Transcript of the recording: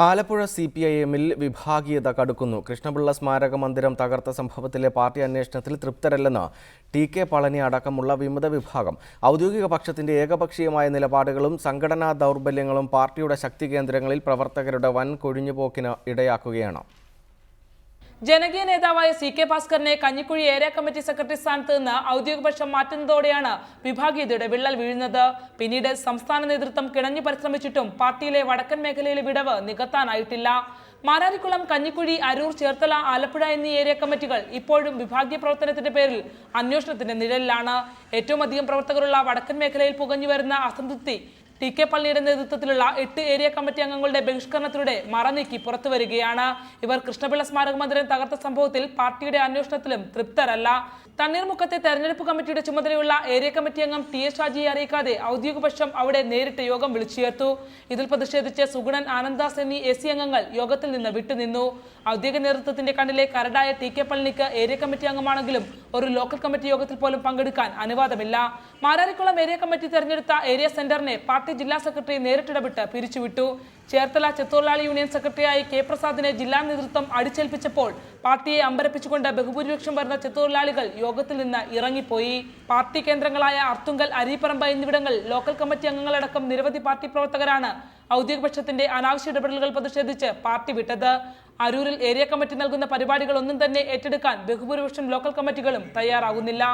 Alappuzha C P I എമ്മിൽ വിഭാഗീയത കടുക്കുന്നു. കൃഷ്ണപിള്ള സ്മാരക മന്ദിരം തകർത്ത സംഭവത്തിലെ പാർട്ടി അന്വേഷണത്തിൽ തൃപ്തരല്ലെന്ന് ടി കെ പളനി അടക്കമുള്ള വിമത വിഭാഗം. ഔദ്യോഗിക പക്ഷത്തിന്റെ ഏകപക്ഷീയമായ നിലപാടുകളും സംഘടനാ ദൗർബല്യങ്ങളും പാർട്ടിയുടെ ശക്തി കേന്ദ്രങ്ങളിൽ പ്രവർത്തകരുടെ വൻ കൊഴിഞ്ഞുപോക്കിന് ഇടയാക്കുകയാണ്. ജനകീയ നേതാവായ സി കെ ഭാസ്കറിനെ കഞ്ഞിക്കുഴി ഏരിയ കമ്മിറ്റി സെക്രട്ടറി സ്ഥാനത്ത് നിന്ന് ഔദ്യോഗിക പക്ഷം മാറ്റുന്നതോടെയാണ് വിഭാഗീയതയുടെ വിള്ളൽ വീഴുന്നത്. പിന്നീട് സംസ്ഥാന നേതൃത്വം കിണഞ്ഞു പരിശ്രമിച്ചിട്ടും പാർട്ടിയിലെ വടക്കൻ മേഖലയിലെ വിടവ് നികത്താനായിട്ടില്ല. മാരാരിക്കുളം കഞ്ഞിക്കുഴി അരൂർ ചേർത്തല ആലപ്പുഴ എന്നീ ഏരിയ കമ്മിറ്റികൾ ഇപ്പോഴും വിഭാഗീയ പ്രവർത്തനത്തിന്റെ പേരിൽ അന്വേഷണത്തിന്റെ നിഴലിലാണ്. ഏറ്റവും അധികം പ്രവർത്തകരുള്ള വടക്കൻ മേഖലയിൽ പുകഞ്ഞു വരുന്ന അസംതൃപ്തി ടി കെ പള്ളിയുടെ നേതൃത്വത്തിലുള്ള എട്ട് ഏരിയ കമ്മിറ്റി അംഗങ്ങളുടെ ബഹിഷ്കരണത്തിലൂടെ മറനീക്കി പുറത്തു വരികയാണ്. ഇവർ കൃഷ്ണപിള്ള സ്മാരക മന്ദിരം തകർത്ത സംഭവത്തിൽ പാർട്ടിയുടെ അന്വേഷണത്തിലും തൃപ്തരല്ല. തണ്ണീർമുക്കത്തെ തെരഞ്ഞെടുപ്പ് കമ്മിറ്റിയുടെ ചുമതലയുള്ള ഏരിയ കമ്മിറ്റി അംഗം ടി എസ് ഷാജിയെ അറിയിക്കാതെ ഔദ്യോഗികപക്ഷം അവിടെ നേരിട്ട് യോഗം വിളിച്ചു ചേർത്തു ഇതിൽ പ്രതിഷേധിച്ച് സുഗുണൻ ആനന്ദാസ് എന്നീ എ സി അംഗങ്ങൾ യോഗത്തിൽ നിന്ന് വിട്ടുനിന്നു. ഔദ്യോഗിക നേതൃത്വത്തിന്റെ കണ്ണിലെ കരടായ ടി കെ പളനിക്ക് ഏരിയ കമ്മിറ്റി അംഗമാണെങ്കിലും ഒരു ലോക്കൽ കമ്മിറ്റി യോഗത്തിൽ പോലും പങ്കെടുക്കാൻ അനുവാദമില്ല. മാരാരിക്കുളം ഏരിയ കമ്മിറ്റി തെരഞ്ഞെടുത്ത ഏരിയ സെന്ററിനെ പാർട്ടി ജില്ലാ സെക്രട്ടറി നേരിട്ടിടപെട്ട് പിരിച്ചുവിട്ടു. ചേർത്തല ചെത്തൊഴിലാളി യൂണിയൻ സെക്രട്ടറിയായി കെ പ്രസാദിനെ ജില്ലാ നേതൃത്വം അടിച്ചേൽപ്പിച്ചപ്പോൾ പാർട്ടിയെ അമ്പരപ്പിച്ചുകൊണ്ട് ബഹുഭൂരിപക്ഷം വരുന്ന ചെത്തൊഴിലാളികൾ യോഗത്തിൽ നിന്ന് ഇറങ്ങിപ്പോയി. പാർട്ടി കേന്ദ്രങ്ങളായ അർത്തുങ്കൽ അരീപ്പറമ്പ് എന്നിവിടങ്ങളിൽ ലോക്കൽ കമ്മിറ്റി അംഗങ്ങളടക്കം നിരവധി പാർട്ടി പ്രവർത്തകരാണ് ഔദ്യോഗിക പക്ഷത്തിന്റെ അനാവശ്യ ഇടപെടലുകൾ പ്രതിഷേധിച്ച് പാർട്ടി വിട്ടത്. അരൂരിൽ ഏരിയ കമ്മിറ്റി നൽകുന്ന പരിപാടികളൊന്നും തന്നെ ഏറ്റെടുക്കാൻ ബഹുഭൂരിപക്ഷം ലോക്കൽ കമ്മിറ്റികളും തയ്യാറാകുന്നില്ല